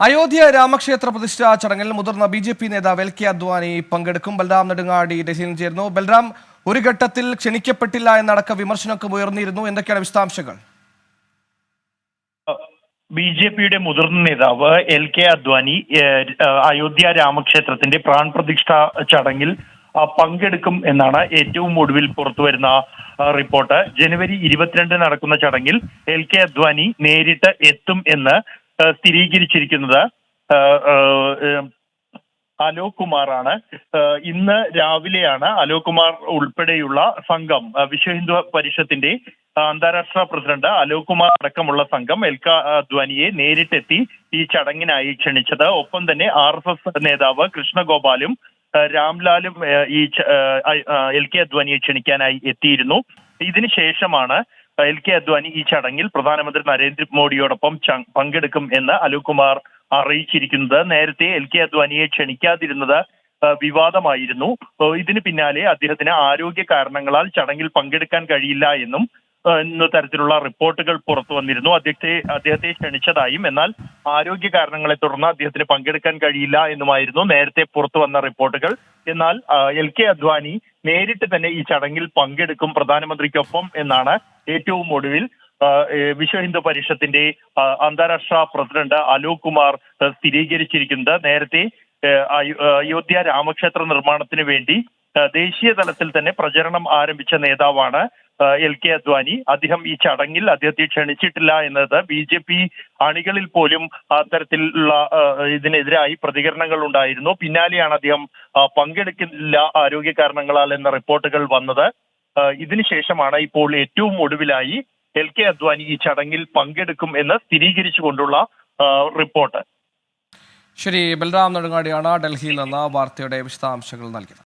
അയോധ്യ രാമക്ഷേത്ര പ്രതിഷ്ഠാ ചടങ്ങിൽ മുതിർന്ന ബി ജെ പി നേതാവ് എൽ കെ അദ്വാനി പങ്കെടുക്കും. ബൽറാം നെടുങ്ങാടി ഡൽഹിയിൽ ചേർന്നു ബൽറാം ഒരു ഘട്ടത്തിൽ ക്ഷണിക്കപ്പെട്ടില്ല എന്നടക്ക വിമർശനമൊക്കെ ഉയർന്നിരുന്നു. എന്തൊക്കെയാണ് വിശദാംശങ്ങൾ? ബി ജെ പിയുടെ മുതിർന്ന നേതാവ് എൽ കെ അദ്വാനി അയോധ്യ രാമക്ഷേത്രത്തിന്റെ പ്രാൺ പ്രതിഷ്ഠ ചടങ്ങിൽ പങ്കെടുക്കും എന്നാണ് ഏറ്റവും ഒടുവിൽ പുറത്തുവരുന്ന റിപ്പോർട്ട്. ജനുവരി ഇരുപത്തിരണ്ട് നടക്കുന്ന ചടങ്ങിൽ എൽ കെ അദ്വാനി നേരിട്ട് എത്തും എന്ന് സ്ഥിരീകരിച്ചിരിക്കുന്നത്. അലോക് കുമാറാണ് ഇന്ന് രാവിലെയാണ് അലോക് കുമാർ ഉൾപ്പെടെയുള്ള സംഘം വിശ്വഹിന്ദു വിശ്വ ഹിന്ദു പരിഷത്തിന്റെ അന്താരാഷ്ട്ര പ്രസിഡന്റ് അലോക് കുമാർ അടക്കമുള്ള സംഘം എൽക അദ്വാനിയെ നേരിട്ടെത്തി ഈ ചടങ്ങിനായി ക്ഷണിച്ചത്. ഒപ്പം തന്നെ ആർ എസ് എസ് നേതാവ് കൃഷ്ണഗോപാലും രാംലാലും ഈ എൽ കെ അദ്വാനിയെ ക്ഷണിക്കാനായി എത്തിയിരുന്നു. ഇതിന് ശേഷമാണ് എൽ കെ അദ്വാനി ഈ ചടങ്ങിൽ പ്രധാനമന്ത്രി നരേന്ദ്രമോദിയോടൊപ്പം പങ്കെടുക്കും എന്ന് അലോക് കുമാർ അറിയിച്ചിരിക്കുന്നത്. നേരത്തെ എൽ കെ അദ്വാനിയെ ക്ഷണിക്കാതിരുന്നത് വിവാദമായിരുന്നു. ഇതിന് പിന്നാലെ അദ്ദേഹത്തിന് ആരോഗ്യ കാരണങ്ങളാൽ ചടങ്ങിൽ പങ്കെടുക്കാൻ കഴിയില്ല എന്നും എന്ന തരത്തിലുള്ള റിപ്പോർട്ടുകൾ പുറത്തു വന്നിരുന്നു. അദ്ദേഹത്തെ അദ്ദേഹത്തെ ക്ഷണിച്ചതായും എന്നാൽ ആരോഗ്യ കാരണങ്ങളെ തുടർന്ന് അദ്ദേഹത്തിന് പങ്കെടുക്കാൻ കഴിയില്ല എന്നുമായിരുന്നു നേരത്തെ പുറത്തു വന്ന റിപ്പോർട്ടുകൾ. എന്നാൽ എൽ കെ അദ്വാനി നേരിട്ട് തന്നെ ഈ ചടങ്ങിൽ പങ്കെടുക്കും പ്രധാനമന്ത്രിക്കൊപ്പം എന്നാണ് ഏറ്റവും ഒടുവിൽ വിശ്വ ഹിന്ദു പരിഷത്തിന്റെ അന്താരാഷ്ട്ര പ്രസിഡന്റ് അലോക് കുമാർ സ്ഥിരീകരിച്ചിരിക്കുന്നത്. നേരത്തെ അയോധ്യ രാമക്ഷേത്ര നിർമ്മാണത്തിന് വേണ്ടി ദേശീയ തലത്തിൽ തന്നെ പ്രചരണം ആരംഭിച്ച നേതാവാണ് എൽ കെ അദ്വാനി. അദ്ദേഹം ഈ ചടങ്ങിൽ അദ്ദേഹത്തെ ക്ഷണിച്ചിട്ടില്ല എന്നത് ബി ജെ പി അണികളിൽ പോലും അത്തരത്തിലുള്ള ഇതിനെതിരായി പ്രതികരണങ്ങൾ ഉണ്ടായിരുന്നു. പിന്നാലെയാണ് അദ്ദേഹം പങ്കെടുക്കില്ല ആരോഗ്യ കാരണങ്ങളാൽ എന്ന റിപ്പോർട്ടുകൾ വന്നത്. ഇതിനുശേഷമാണ് ഇപ്പോൾ ഏറ്റവും ഒടുവിലായി എൽ കെ അദ്വാനി ഈ ചടങ്ങിൽ പങ്കെടുക്കും എന്ന് സ്ഥിരീകരിച്ചുകൊണ്ടുള്ള കൊണ്ടുള്ള റിപ്പോർട്ട്. ശരി ബൽറാം നെടുങ്ങാടിയാണ് ഡൽഹിയിൽ നിന്ന് വാർത്തയുടെ വിശദാംശങ്ങൾ നൽകിയത്.